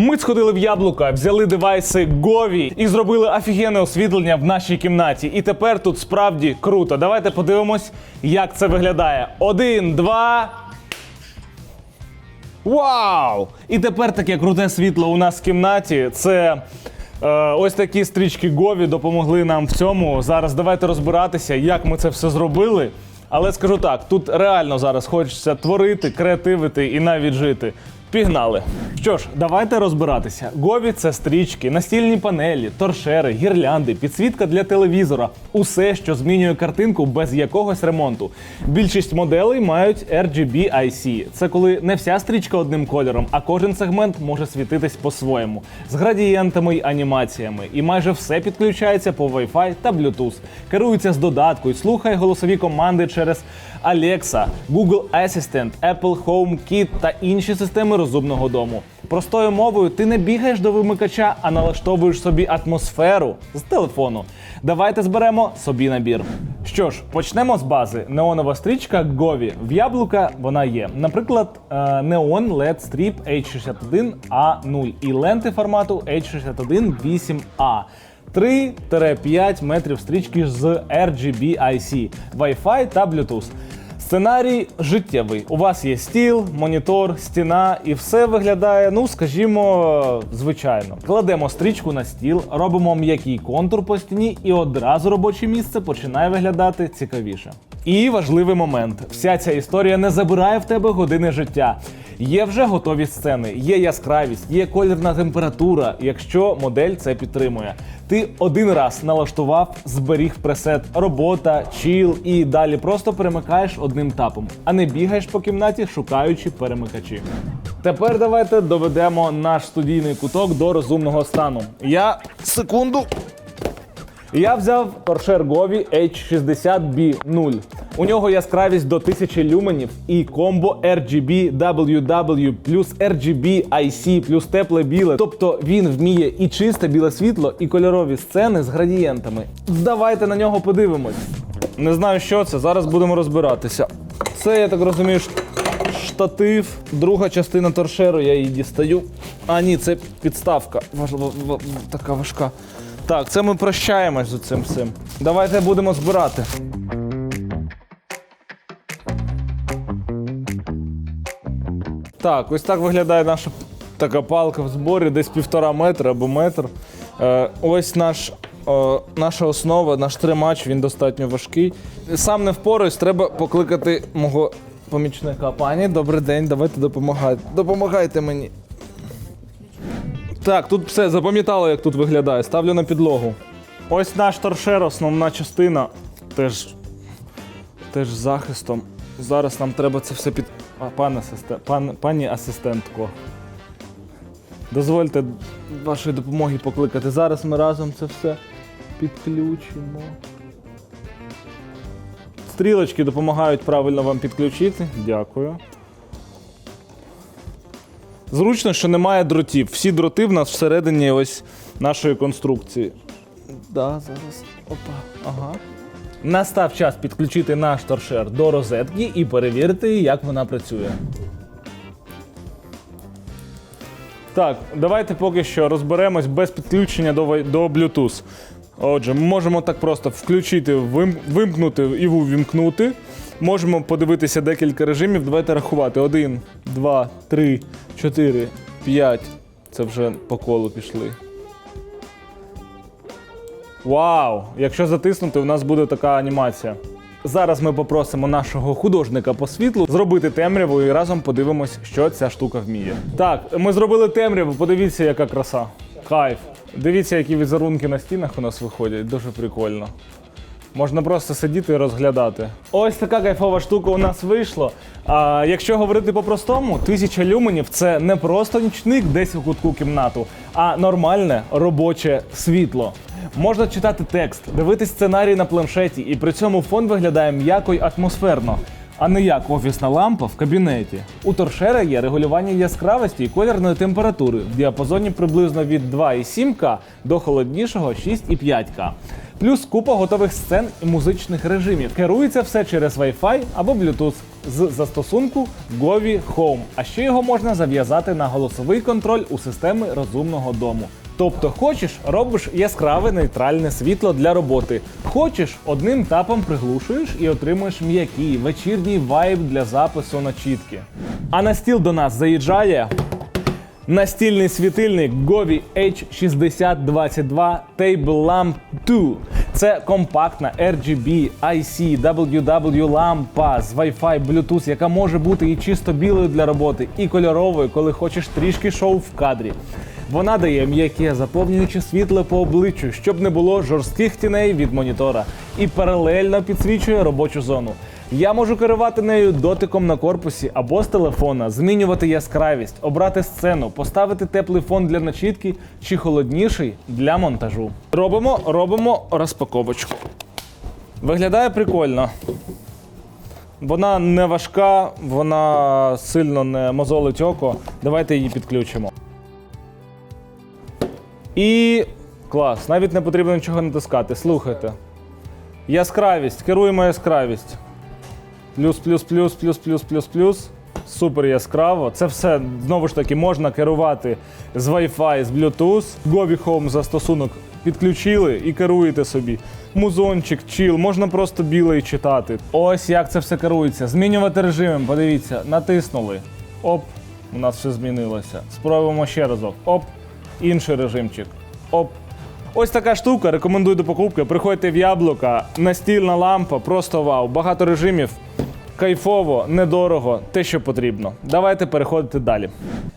Ми сходили в яблука, взяли девайси Гові і зробили офігенне освітлення в нашій кімнаті. І тепер тут справді круто. Давайте подивимось, як це виглядає. Один, два. Вау! І тепер таке круте світло у нас в кімнаті. Це е, ось такі стрічки Гові допомогли нам в цьому. Зараз давайте розбиратися, як ми це все зробили. Але скажу так: тут реально зараз хочеться творити, креативити і навіть жити. Пігнали. Що ж, давайте розбиратися. Гові це стрічки, настільні панелі, торшери, гірлянди, підсвітка для телевізора. Усе, що змінює картинку без якогось ремонту. Більшість моделей мають RGB IC. Це коли не вся стрічка одним кольором, а кожен сегмент може світитись по-своєму, з градієнтами й анімаціями. І майже все підключається по Wi-Fi та Bluetooth. Керується з додатку і слухає голосові команди через Alexa, Google Assistant, Apple HomeKit та інші системи розумного дому. Простою мовою, ти не бігаєш до вимикача, а налаштовуєш собі атмосферу з телефону. Давайте зберемо собі набір. Що ж, почнемо з бази. Неонова стрічка Govі. В яблука вона є. Наприклад, е, Neon LED Strip H61A0 і ленти формату H61 8A. 3-5 метрів стрічки з RGB IC, Wi-Fi та Bluetooth. Сценарій життєвий. У вас є стіл, монітор, стіна, і все виглядає, ну скажімо, звичайно. Кладемо стрічку на стіл, робимо м'який контур по стіні, і одразу робоче місце починає виглядати цікавіше. І важливий момент: вся ця історія не забирає в тебе години життя. Є вже готові сцени, є яскравість, є колірна температура, якщо модель це підтримує. Ти один раз налаштував, зберіг пресет робота, чіл і далі просто перемикаєш одним тапом, а не бігаєш по кімнаті, шукаючи перемикачі. Тепер давайте доведемо наш студійний куток до розумного стану. Я секунду. Я взяв торшер Govі H60B0. У нього яскравість до 1000 люменів і комбо RGB WW плюс RGB IC плюс тепле біле. Тобто він вміє і чисте біле світло, і кольорові сцени з градієнтами. Давайте на нього подивимось. Не знаю, що це. Зараз будемо розбиратися. Це, я так розумію, штатив, друга частина торшеру, я її дістаю. А, ні, це підставка. Важ- в- в- така важка. Так, це ми прощаємось з цим всім. Давайте будемо збирати. Так, ось так виглядає наша така палка в зборі, десь півтора метра або метр. Е, ось наш, е, наша основа, наш тримач, він достатньо важкий. Сам не впораюсь, треба покликати мого помічника. Пані, добрий день, давайте допомагайте. Допомагайте мені. Так, тут все запам'ятало, як тут виглядає. Ставлю на підлогу. Ось наш торшер, основна частина. Теж, теж захистом. Зараз нам треба це все під. А, пан асистент, пан, пані асистентко. Дозвольте вашої допомоги покликати. Зараз ми разом це все підключимо. Стрілочки допомагають правильно вам підключити. Дякую. Зручно, що немає дротів. Всі дроти в нас всередині ось нашої конструкції. Да, зараз. Опа. Ага. Настав час підключити наш торшер до розетки і перевірити, як вона працює. Так, давайте поки що розберемось без підключення до, до Bluetooth. Отже, ми можемо так просто включити, вим- вимкнути і увімкнути. Можемо подивитися декілька режимів. Давайте рахувати. Один, два, три, чотири, п'ять. Це вже по колу пішли. Вау! Якщо затиснути, у нас буде така анімація. Зараз ми попросимо нашого художника по світлу зробити темряву і разом подивимось, що ця штука вміє. Так, ми зробили темряву, подивіться, яка краса. Кайф. Дивіться, які візерунки на стінах у нас виходять. Дуже прикольно. Можна просто сидіти і розглядати. Ось така кайфова штука у нас вийшла. А якщо говорити по-простому, тисяча люменів це не просто нічник десь у кутку кімнату, а нормальне робоче світло. Можна читати текст, дивитись сценарій на планшеті, і при цьому фон виглядає м'яко й атмосферно. А не як офісна лампа в кабінеті. У торшера є регулювання яскравості і колірної температури в діапазоні приблизно від 2,7К до холоднішого 6,5К. Плюс купа готових сцен і музичних режимів. Керується все через Wi-Fi або Bluetooth з застосунку Govі Home. А ще його можна зав'язати на голосовий контроль у системи розумного дому. Тобто, хочеш, робиш яскраве нейтральне світло для роботи. Хочеш, одним тапом приглушуєш і отримуєш м'який вечірній вайб для запису начітки. А на стіл до нас заїжджає Настільний світильник Govі H6022 Table Lamp 2. Це компактна RGB IC WW лампа з Wi-Fi Bluetooth, яка може бути і чисто білою для роботи, і кольоровою, коли хочеш трішки шоу в кадрі. Вона дає м'яке, заповнюючи світло по обличчю, щоб не було жорстких тіней від монітора, і паралельно підсвічує робочу зону. Я можу керувати нею дотиком на корпусі або з телефона, змінювати яскравість, обрати сцену, поставити теплий фон для начітки чи холодніший для монтажу. Робимо, робимо розпаковочку. Виглядає прикольно. Вона не важка, вона сильно не мозолить око. Давайте її підключимо. І клас, навіть не потрібно нічого натискати. Слухайте. Яскравість, керуємо яскравість. Плюс, плюс, плюс, плюс, плюс, плюс, плюс. Супер яскраво. Це все знову ж таки можна керувати з Wi-Fi, з Bluetooth. Govі Home застосунок підключили і керуєте собі. Музончик, чіл, можна просто білий читати. Ось як це все керується. Змінювати режими, подивіться, натиснули. Оп, у нас все змінилося. Спробуємо ще разок. Оп, інший режимчик. Оп. Ось така штука. Рекомендую до покупки. Приходьте в яблука, настільна лампа, просто вау. Багато режимів. Кайфово, недорого, те, що потрібно. Давайте переходити далі.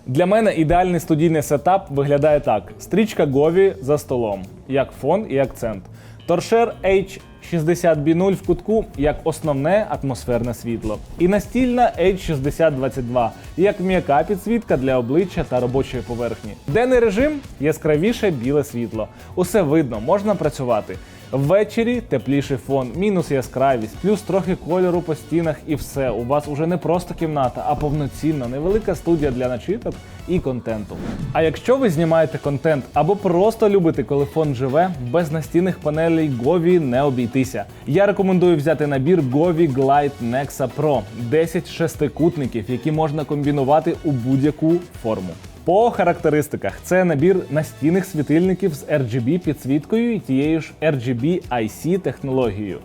Для мене ідеальний студійний сетап виглядає так: стрічка Гові за столом, як фон і акцент. Торшер H60B0 в кутку як основне атмосферне світло. І настільна H6022 як м'яка підсвітка для обличчя та робочої поверхні. Денний режим яскравіше біле світло. Усе видно, можна працювати. Ввечері тепліший фон, мінус яскравість, плюс трохи кольору по стінах і все. У вас уже не просто кімната, а повноцінна невелика студія для начиток і контенту. А якщо ви знімаєте контент або просто любите, коли фон живе, без настінних панелей Govі не обійтися. Я рекомендую взяти набір Govi Glide Nexa Pro 10 шестикутників, які можна комбінувати у будь-яку форму. По характеристиках це набір настінних світильників з RGB підсвіткою і тією ж RGB IC технологією.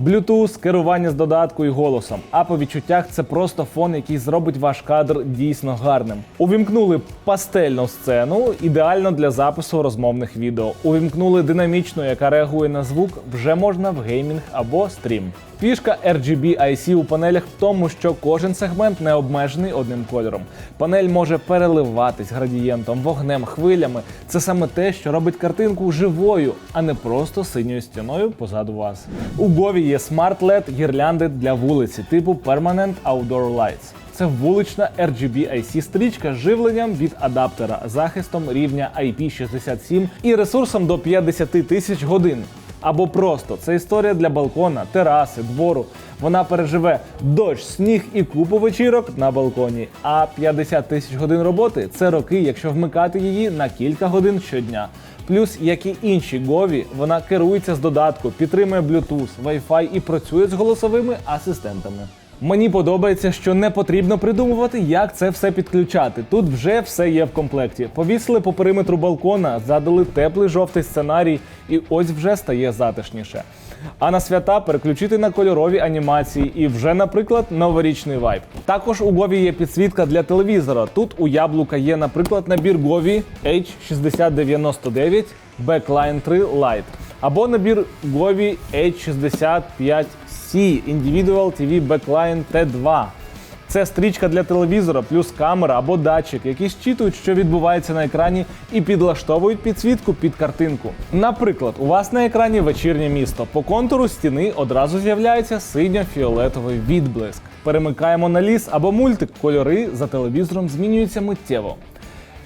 Bluetooth, керування з додатку і голосом. А по відчуттях це просто фон, який зробить ваш кадр дійсно гарним. Увімкнули пастельну сцену, ідеально для запису розмовних відео. Увімкнули динамічну, яка реагує на звук, вже можна в геймінг або стрім. Фішка RGB IC у панелях в тому, що кожен сегмент не обмежений одним кольором. Панель може переливатись градієнтом, вогнем, хвилями. Це саме те, що робить картинку живою, а не просто синьою стіною позаду вас. У Govі є Smart LED гірлянди для вулиці типу Permanent Outdoor Lights. Це вулична RGB IC стрічка з живленням від адаптера, захистом рівня IP67 і ресурсом до 50 тисяч годин. Або просто це історія для балкона, тераси, двору. Вона переживе дощ, сніг і купу вечірок на балконі. А 50 тисяч годин роботи це роки, якщо вмикати її на кілька годин щодня. Плюс, як і інші Гові, вона керується з додатку, підтримує Bluetooth, Wi-Fi і працює з голосовими асистентами. Мені подобається, що не потрібно придумувати, як це все підключати. Тут вже все є в комплекті. Повісили по периметру балкона, задали теплий жовтий сценарій, і ось вже стає затишніше. А на свята переключити на кольорові анімації і вже, наприклад, новорічний вайб. Також у Govі є підсвітка для телевізора. Тут у яблука є, наприклад, набір Govі H6099 Backline 3 Lite або набір Govі H65 C Individual TV Backline T2. Це стрічка для телевізора, плюс камера або датчик, які щитують, що відбувається на екрані, і підлаштовують підсвітку під картинку. Наприклад, у вас на екрані вечірнє місто. По контуру стіни одразу з'являється синьо-фіолетовий відблиск. Перемикаємо на ліс або мультик. Кольори за телевізором змінюються миттєво.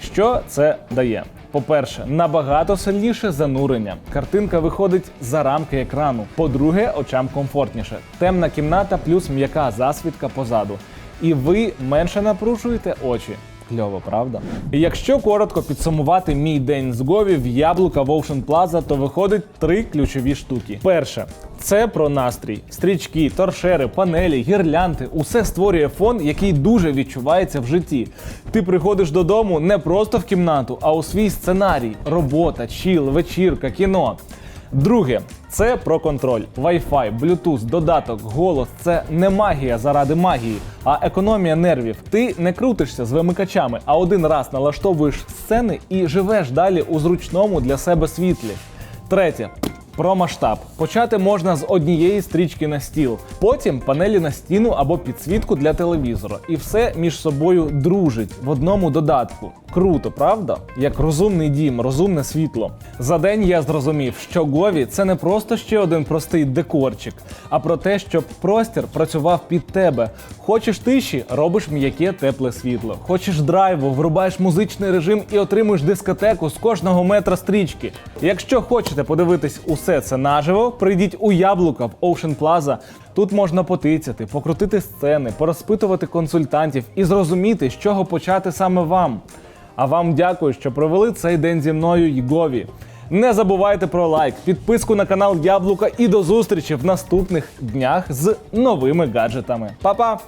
Що це дає? По-перше, набагато сильніше занурення. Картинка виходить за рамки екрану. По-друге, очам комфортніше. Темна кімната плюс м'яка засвідка позаду. І ви менше напружуєте очі. Кльово, правда? І якщо коротко підсумувати мій день з Гові в Яблука в Ocean Plaza, то виходить три ключові штуки. Перше, це про настрій. Стрічки, торшери, панелі, гірлянти усе створює фон, який дуже відчувається в житті. Ти приходиш додому не просто в кімнату, а у свій сценарій: робота, чіл, вечірка, кіно. Друге, це про контроль. Wi-Fi, Bluetooth, додаток, голос це не магія заради магії, а економія нервів. Ти не крутишся з вимикачами, а один раз налаштовуєш сцени і живеш далі у зручному для себе світлі. Третє. Про масштаб. Почати можна з однієї стрічки на стіл, потім панелі на стіну або підсвітку для телевізора. І все між собою дружить в одному додатку. Круто, правда? Як розумний дім, розумне світло. За день я зрозумів, що Гові це не просто ще один простий декорчик, а про те, щоб простір працював під тебе. Хочеш тиші, робиш м'яке тепле світло. Хочеш драйву, врубаєш музичний режим і отримуєш дискотеку з кожного метра стрічки. Якщо хочете подивитись усе це наживо, прийдіть у яблука в Ocean Plaza. Тут можна потицяти, покрутити сцени, порозпитувати консультантів і зрозуміти, з чого почати саме вам. А вам дякую, що провели цей день зі мною й Гові. Не забувайте про лайк, підписку на канал Яблука і до зустрічі в наступних днях з новими гаджетами. Па-па!